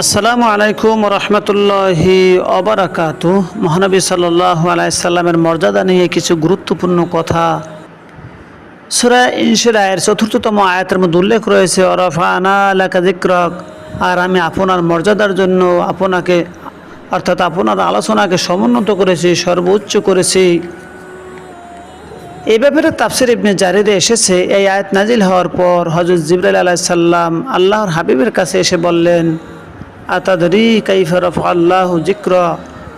আসসালামু আলাইকুম রহমতুল্লাহি অবরাকাতু মহানবী সাল্লাহ আলাইসাল্লামের মর্যাদা নিয়ে কিছু গুরুত্বপূর্ণ কথা। সুরা ইনসিরায়ের চতুর্থতম আয়াতের মধ্যে উল্লেখ রয়েছে অরফানা এলাকা জিক্রক আর আমি আপনার মর্যাদার জন্য আপনাকে, অর্থাৎ আপনার আলোচনাকে সমুন্নত করেছি, সর্বোচ্চ করেছি। এই ব্যাপারে তাফসির ইবনে জারিরে এসেছে, এই আয়াত নাজিল হওয়ার পর হজরত জিবরাইল আলাইসাল্লাম আল্লাহর হাবিবের কাছে এসে বললেন আতাদরি কাইফরফ আল্লাহ জিক্র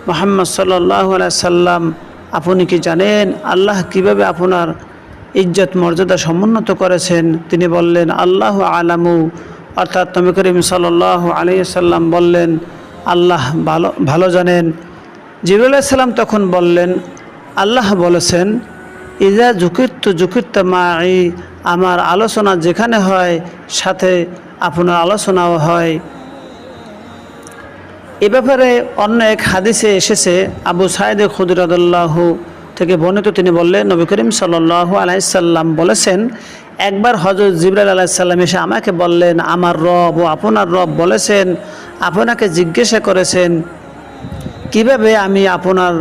মোহাম্মদ সাল্লাহ সাল্লাম আপনি কি জানেন? আল্লাহ কীভাবে আপনার ইজ্জত মর্যাদা সমুন্নত করেছেন? তিনি বললেন, আল্লাহ আলামু। অর্থাৎ নবী করিম সাল্লাহ আলাইসাল্লাম বললেন, আল্লাহ ভালো ভালো জানেন। সাল্লাম তখন বললেন, আল্লাহ বলেছেন ইজা জুকিত জুকিত মাই। আমার আলোচনা যেখানে হয়, সাথে আপনার আলোচনাও হয়। এ ব্যাপারে অন্য এক হাদিসে এসেছে, আবু সাইদ খুদরাদুল্লাহ থেকে বর্ণিত, তিনি বললেন, নবী করিম সাল্লাহ আলাইসাল্লাম বলেছেন, একবার হজরত জিবরাল আলাইসাল্লাম এসে আমাকে বললেন, আমার রব ও আপনার রব বলেছেন, আপনাকে জিজ্ঞাসা করেছেন, কীভাবে আমি আপনার,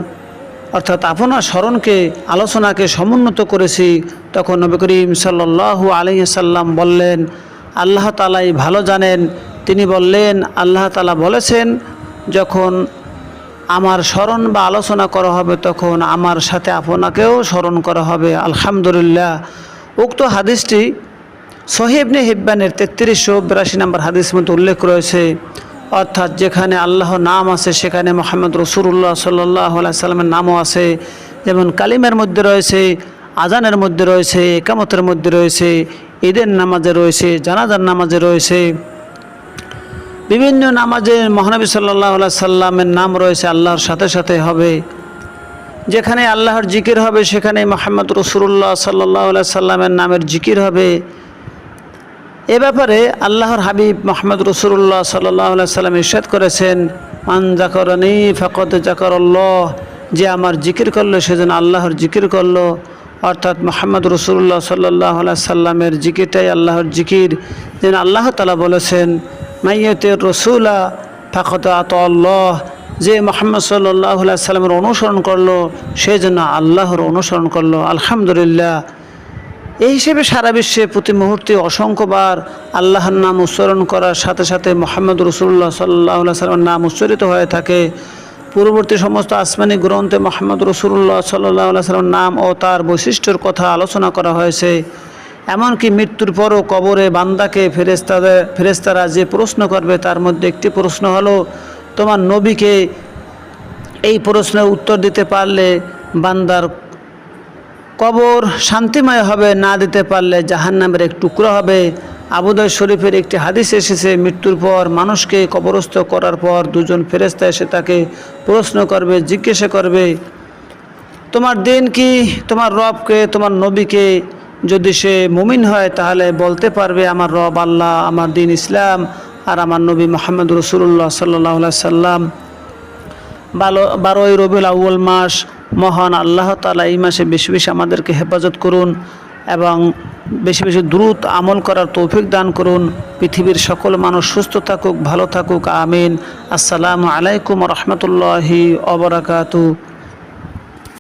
অর্থাৎ আপনার স্মরণকে, আলোচনাকে সমুন্নত করেছি? তখন নবী করিম সাল্লু আলহিসাল্লাম বললেন, আল্লাহ তালাই ভালো জানেন। তিনি বললেন, আল্লাহ তালা বলেছেন যখন আমার স্মরণ বা আলোচনা করা হবে তখন আমার সাথে আপনাকেও স্মরণ করা হবে। আলহামদুলিল্লাহ। উক্ত হাদিসটি সহিবনে হিব্বানের তেত্রিশশো বিরাশি নম্বর হাদিস মধ্যে উল্লেখ রয়েছে। অর্থাৎ যেখানে আল্লাহ নাম আছে, সেখানে মোহাম্মদ রসুল্লাহ সাল্লাহ সাল্লামের নামও আছে। যেমন কালিমের মধ্যে রয়েছে, আজানের মধ্যে রয়েছে, একামতের মধ্যে রয়েছে, ঈদের নামাজে রয়েছে, জানাজার নামাজে রয়েছে। বিভিন্ন নামাজে মহানবী সাল্লাহ সাল্লামের নাম রয়েছে আল্লাহর সাথে সাথে হবে। যেখানে আল্লাহর জিকির হবে, সেখানে মোহাম্মদ রসুল্লাহ সাল্লাহ সাল্লামের নামের জিকির হবে। এ ব্যাপারে আল্লাহর হাবিব মোহাম্মদ রসুল্লাহ সাল্লাহ সাল্লাম ইরশাদ করেছেন, মান জাকরনি ফকত জাকরল্লাহ যে আমার জিকির করল সেজন্য আল্লাহর জিকির করল। অর্থাৎ মোহাম্মদ রসুল্লাহ সাল্লাহ সাল্লামের জিকিরটাই আল্লাহর জিকির, যেন আল্লাহ তালা বলেছেন মাইয়তের রসুলা আত আল্লাহ, যে মোহাম্মদ সাল্লাহ সাল্লামের অনুসরণ করল সেই জন্য আল্লাহর অনুসরণ করল, আলহামদুলিল্লাহ। এই হিসেবে সারা বিশ্বে প্রতি মুহূর্তে অসংখ্যবার আল্লাহর নাম উচ্চারণ করার সাথে সাথে মোহাম্মদ রসুল্লাহ সাল্লাহ সাল্লামের নাম উচ্চারিত হয়ে থাকে। পূর্ববর্তী সমস্ত আসমানি গ্রন্থে মোহাম্মদ রসুল্লাহ সাল্লাহ সাল্লামের নাম ও তার বৈশিষ্ট্যর কথা আলোচনা করা হয়েছে। এমনকি মৃত্যুর পরও কবরে বান্দাকে ফেরেস্তাদের ফেরেস্তারা যে প্রশ্ন করবে তার মধ্যে একটি প্রশ্ন হলো, তোমার নবীকে এই প্রশ্নের উত্তর দিতে পারলে বান্দার কবর শান্তিময় হবে, না দিতে পারলে জাহান নামের এক টুকরো হবে। আবুদয় শরীফের একটি হাদিস এসেছে, মৃত্যুর পর মানুষকে কবরস্থ করার পর দুজন ফেরেস্তা এসে তাকে প্রশ্ন করবে, জিজ্ঞাসা করবে, তোমার দিন কি? তোমার রবকে? তোমার নবীকে? যদি সে মুমিন হয়, তাহলে বলতে পারবে, আমার রব আল্লাহ, আমার দিন ইসলাম আর আমার নবী মোহাম্মদ রসুল্লাহ সাল্লাহ সাল্লাম। বারো বারোই রবিউল আউ্ল মাস, মহান আল্লাহ তালা এই মাসে বেশি বেশি আমাদেরকে হেফাজত করুন এবং বেশি বেশি দ্রুত আমল করার তৌফিক দান করুন। পৃথিবীর সকল মানুষ সুস্থ থাকুক, ভালো থাকুক, আমিন। আসসালামু আলাইকুম রহমতুল্লাহি অবরাকাতু